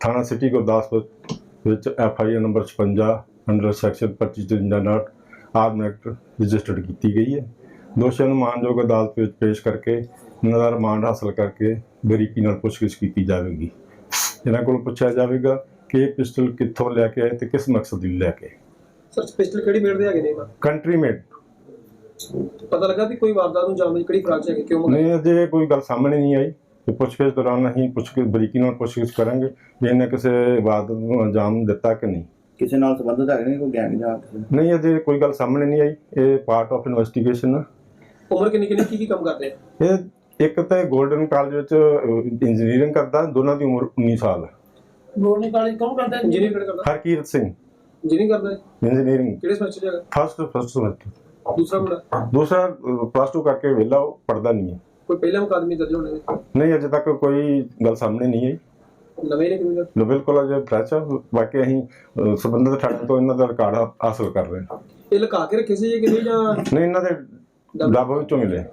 ਥਾਣਾ ਸਿਟੀ ਗੁਰਦਾਸਪੁਰ ਵਿੱਚ F I R number 56 under section 2553 ਨਾਟ ਆਰਮ ਐਕਟ ਰਜਿਸਟਰਡ ਕੀਤੀ ਗਈ ਹੈ। ਦੋਸ਼ੀਆਂ ਨੂੰ ਮਾਨਯੋਗ ਅਦਾਲਤ ਵਿੱਚ ਪੇਸ਼ ਕਰਕੇ ਇਹਨਾਂ ਦਾ ਰਿਮਾਂਡ ਹਾਸਲ ਕਰਕੇ ਬਰੀਕੀ ਨਾਲ ਪੁੱਛਗਿੱਛ ਕੀਤੀ ਜਾਵੇਗੀ। ਇਹਨਾਂ ਕੋਲ ਪੁੱਛਿਆ ਜਾਵੇਗਾ ਕਿ ਇਹ ਪਿਸਟਲ ਕਿੱਥੋਂ ਲੈ ਕੇ ਆਏ ਤੇ ਕਿਸ ਮਕਸਦ ਲਈ ਲੈ ਕੇ ਸਰ ਪਿਸਟਲ ਕਿਹੜੀ ਮੇੜ ਦੇ ਹੈਗੇ ਨੇ? Country made. ਪਤਾ ਲੱਗਾ ਵੀ ਕੋਈ ਵਾਰਦਾਤ ਨੂੰ ਜਾਣ ਦੀ ਕਿਹੜੀ ਫਰਾਕ ਚ ਹੈਗੇ ਕਿਉਂ ਨਹੀਂ ਅਜੇ ਕੋਈ ਗੱਲ ਸਾਹਮਣੇ ਨਹੀਂ ਆਈ। ਤੇ ਪੁੱਛਗਿੱਛ ਦੌਰਾਨ ਅਸੀਂ ਪੁੱਛਗਿੱਛ ਬਰੀਕੀ ਨਾਲ ਪੁੱਛਗਿੱਛ ਕਰਾਂਗੇ ਵੀ ਇਹਨੇ ਕਿਸੇ ਵਾਰਦਾਤ ਨੂੰ ਅੰਜਾਮ ਦਿੱਤਾ ਕਿ ਨਹੀਂ। ਕਿਸੇ ਨਾਲ ਸੰਬੰਧਿਤ ਹੈਗੇ ਨੇ ਕੋਈ ਗੈਂਗ ਜਾਂ ਕਿਸੇ ਨਾਲ? ਨਹੀਂ ਅਜੇ ਕੋਈ ਗੱਲ ਸਾਹਮਣੇ ਨਹੀਂ ਆਈ। ਇਹ ਪਾਰਟ ਆਫ ਇਨਵੈਸਟੀਗੇਸ਼ਨ ਉਮਰ ਕਿੰਨੀ ਕਿੰਨੀ ਕੀ ਕੀ ਕੰਮ ਕਰਦੇ ਆ? ਇਹ ਇੱਕ ਤਾਂ ਗੋਲਡਨ ਕਾਲਜ ਵਿੱਚ ਇੰਜੀਨੀਅਰਿੰਗ ਕਰਦਾ ਦੋਨਾਂ ਦੀ ਉਮਰ 19 ਸਾਲ ਹੈ ਗੋਰਨੀ ਕਾਲਜ ਕੌਣ ਕਰਦਾ? ਇੰਜੀਨੀਅਰ ਕਿਹੜਾ ਕਰਦਾ? ਹਰਕੀਰਤ ਸਿੰਘ। ਇੰਜੀਨੀਅਰ ਕਰਦਾ ਹੈ ਇੰਜੀਨੀਅਰਿੰਗ ਕਿਹੜੇ ਸਮੈਸਟਰ ਚ ਹੈਗਾ? ਫਸਟ ਫਸਟ ਸਮੈਸਟਰ ਦੂਸਰਾ ਮੁੰਡਾ? ਦੂਸਰਾ ਪਲੱਸ 2 ਕਰਕੇ ਵਿਹਲਾ ਉਹ ਪੜਦਾ ਨਹੀਂ ਹੈ। ਕੋਈ ਪਹਿਲਾ ਮੁਕਾਦਮੇ ਦਰਜ ਹੋਣੇ ਨੇ? ਨਹੀਂ ਅਜੇ ਤੱਕ ਕੋਈ ਗੱਲ ਸਾਹਮਣੇ ਨਹੀਂ ਆਈ। ਨਵੇਂ ਨੇ ਕਿਵੇਂ? ਲੋ ਬਿਲਕੁਲ ਅਜੇ ਫਰੈਸ਼ ਆ। ਬਾਕੀ ਅਸੀਂ ਅਹ, ਸੰਬੰਧਿਤ ਠੱਗ ਤੋਂ ਇਹਨਾਂ ਦਾ ਰਿਕਾਰਡ ਹਾ- ਹਾਸਲ ਕਰ ਰਹੇ ਹਾਂ। ਇਹ ਲੁਕਾ ਕੇ ਰੱਖੇ ਸੀ ਕਿ ਨਹੀਂ ਜਾਂ ਨਹੀਂ ਇਹਨਾਂ ਦੇ ਡੱਬ ਵਿੱਚੋਂ ਮਿਲੇ।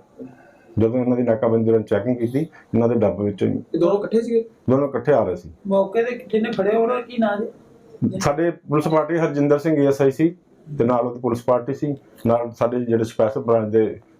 ਜਦੋਂ ਇਹਨਾਂ ਦੀ ਨਾਕਾਬੰਦੀ ਦੌਰਾਨ ਚੈਕਿੰਗ ਕੀਤੀ ਇਹਨਾਂ ਦੇ ਡੱਬ ਵਿੱਚੋਂ ਹੀ ਇਹ ਦੋਨੋਂ ਇਕੱਠੇ ਸੀਗੇ? ਦੋਨੋਂ ਇਕੱਠੇ ਆ ਰਹੇ ਸੀ। ਮੌਕੇ ਤੇ ਜਿਹਨੇ ਖੜੇ ਉਹਨਾਂ ਦਾ ਕੀ ਨਾਂ ਜੀ? ਸਾਡੇ police party Harjinder Singh ASI ਸੀ ਤੇ ਨਾਲ ਉਹਦੀ ਪੁਲਿਸ ਪਾਰਟੀ ਸੀ। ਨਾਲ ਸਾਡੇ ਜਿਹੜੇ ਸਪੈਸ਼ਲ ਬ੍ਰਾਂਚ ਦੇ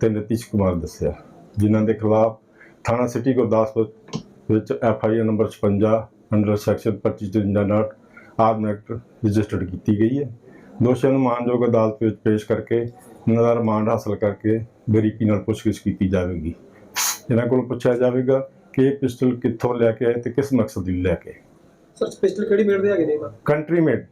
ਤੇ ਨਤੀਸ਼ ਕੁਮਾਰ ਦੱਸਿਆ ਜਿਨ੍ਹਾਂ ਦੇ ਖਿਲਾਫ ਥਾਣਾ ਸਿਟੀ ਗੁਰਦਾਸਪੁਰ ਵਿੱਚ F I R number 56 under section 2553 ਨਾਟ ਆਰਮ ਐਕਟ ਰਜਿਸਟਰਡ ਕੀਤੀ ਗਈ ਹੈ। ਦੋਸ਼ੀਆਂ ਨੂੰ ਮਾਨਯੋਗ ਅਦਾਲਤ ਵਿੱਚ ਪੇਸ਼ ਕਰਕੇ ਇਹਨਾਂ ਦਾ ਰਿਮਾਂਡ ਹਾਸਲ ਕਰਕੇ ਬਰੀਕੀ ਨਾਲ ਪੁੱਛਗਿੱਛ ਕੀਤੀ ਜਾਵੇਗੀ। ਇਹਨਾਂ ਕੋਲ ਪੁੱਛਿਆ ਜਾਵੇਗਾ ਕਿ ਇਹ ਪਿਸਟਲ ਕਿੱਥੋਂ ਲੈ ਕੇ ਆਏ ਤੇ ਕਿਸ ਮਕਸਦ ਲਈ ਲੈ ਕੇ ਸਰ ਪਿਸਟਲ ਕਿਹੜੀ ਮੇੜ ਦੇ ਹੈਗੇ ਨੇ? Country made.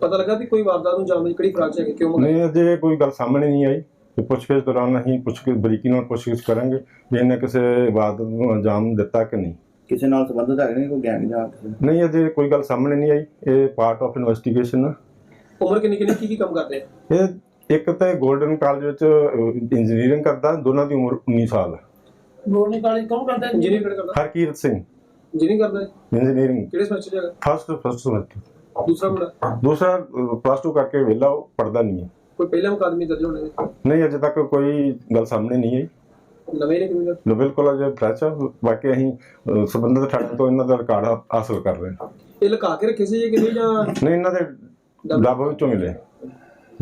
ਪਤਾ ਲੱਗਾ ਵੀ ਕੋਈ ਵਾਰਦਾਤ ਨੂੰ ਜਾਣ ਦੀ ਕਿਹੜੀ ਫਰਾਕ ਚ ਹੈਗੇ ਕਿਉਂ ਨਹੀਂ ਅਜੇ ਕੋਈ ਗੱਲ ਸਾਹਮਣੇ ਨਹੀਂ ਆਈ। ਤੇ ਪੁੱਛਗਿੱਛ ਦੌਰਾਨ ਅਸੀਂ ਪੁੱਛਗਿੱਛ ਬਰੀਕੀ ਨਾਲ ਪੁੱਛਗਿੱਛ ਕਰਾਂਗੇ ਵੀ ਇਹਨੇ ਕਿਸੇ ਵਾਰਦਾਤ ਨੂੰ ਅੰਜਾਮ ਦਿੱਤਾ ਕਿ ਨਹੀਂ। ਕਿਸੇ ਨਾਲ ਸੰਬੰਧਿਤ ਹੈਗੇ ਨੇ ਕੋਈ ਗੈਂਗ ਜਾਂ? ਨਹੀਂ ਅਜੇ ਕੋਈ ਗੱਲ ਸਾਹਮਣੇ ਨਹੀਂ ਆਈ। ਇਹ ਪਾਰਟ ਆਫ ਇਨਵੈਸਟੀਗੇਸ਼ਨ ਉਮਰ ਕਿੰਨੀ ਕਿੰਨੀ ਕੀ ਕੀ ਕੰਮ ਕਰਦੇ? ਆ ਇਹ ਇੱਕ ਤਾਂ ਗੋਲਡਨ ਕਾਲਜ ਵਿੱਚ ਇੰਜੀਨੀਅਰਿੰਗ ਕਰਦਾ ਦੋਨਾਂ ਦੀ ਉਮਰ 19 ਸਾਲ ਹੈ ਗੋਰਨੀ ਕਾਲਜ ਕੌਣ ਕਰਦਾ? ਇੰਜੀਨੀਅਰ ਕਿਹੜਾ ਕਰਦਾ? ਹਰਕੀਰਤ ਸਿੰਘ। ਇੰਜੀਨੀਅਰ ਕਰਦਾ ਹੈ ਇੰਜੀਨੀਅਰਿੰਗ ਕਿਹੜੇ ਸਮੈਸਟਰ ਚ ਹੈਗਾ? ਫਸਟ ਫਸਟ ਸਮੈਸਟਰ ਦੂਸਰਾ ਮੁੰਡਾ? ਦੂਸਰਾ ਪਲੱਸ 2 ਕਰਕੇ ਵਿਹਲਾ ਉਹ ਪੜਦਾ ਨਹੀਂ ਹੈ। ਕੋਈ ਪਹਿਲਾ ਮੁਕਾਦਮੇ ਦਰਜ ਹੋਣੇ ਨੇ? ਨਹੀਂ ਅਜੇ ਤੱਕ ਕੋਈ ਗੱਲ ਸਾਹਮਣੇ ਨਹੀਂ ਆਈ। ਨਵੇਂ ਨੇ ਕਿਵੇਂ? ਲੋ ਬਿਲਕੁਲ ਅਜੇ ਫਰੈਸ਼ ਆ। ਬਾਕੀ ਅਸੀਂ ਅਹ, ਸੰਬੰਧਿਤ ਠੱਗ ਤੋਂ ਇਹਨਾਂ ਦਾ ਰਿਕਾਰਡ ਹਾ- ਹਾਸਲ ਕਰ ਰਹੇ ਹਾਂ। ਇਹ ਲੁਕਾ ਕੇ ਰੱਖੇ ਸੀ ਕਿ ਨਹੀਂ ਜਾਂ? ਨਹੀਂ ਇਹਨਾਂ ਦੇ ਡੱਬ ਵਿੱਚੋਂ ਮਿਲੇ।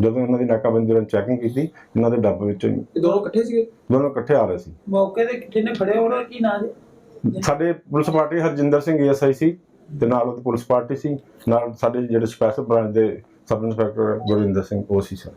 ਜਦੋਂ ਇਹਨਾਂ ਦੀ ਨਾਕਾਬੰਦੀ ਦੌਰਾਨ ਚੈਕਿੰਗ ਕੀਤੀ ਇਹਨਾਂ ਦੇ ਡੱਬ ਵਿੱਚੋਂ ਹੀ ਇਹ ਦੋਨੋਂ ਇਕੱਠੇ ਸੀਗੇ? ਦੋਨੋਂ ਇਕੱਠੇ ਆ ਰਹੇ ਸੀ। ਮੌਕੇ ਤੇ ਜਿਹਨੇ ਖੜੇ ਉਹਨਾਂ ਦਾ ਕੀ ਨਾਂ ਜੀ? ਸਾਡੇ police party Harjinder Singh ASI ਸੀ ਤੇ ਨਾਲ ਉਹਦੀ ਪੁਲਿਸ ਪਾਰਟੀ ਸੀ। ਨਾਲ ਸਾਡੇ ਜਿਹੜੇ ਸਪੈਸ਼ਲ ਬ੍ਰਾਂਚ ਦੇ ਸਬ ਇੰਸਪੈਕਟਰ ਗੁਰਵਿੰਦਰ ਸਿੰਘ ਉਹ ਸੀ ਸਰ।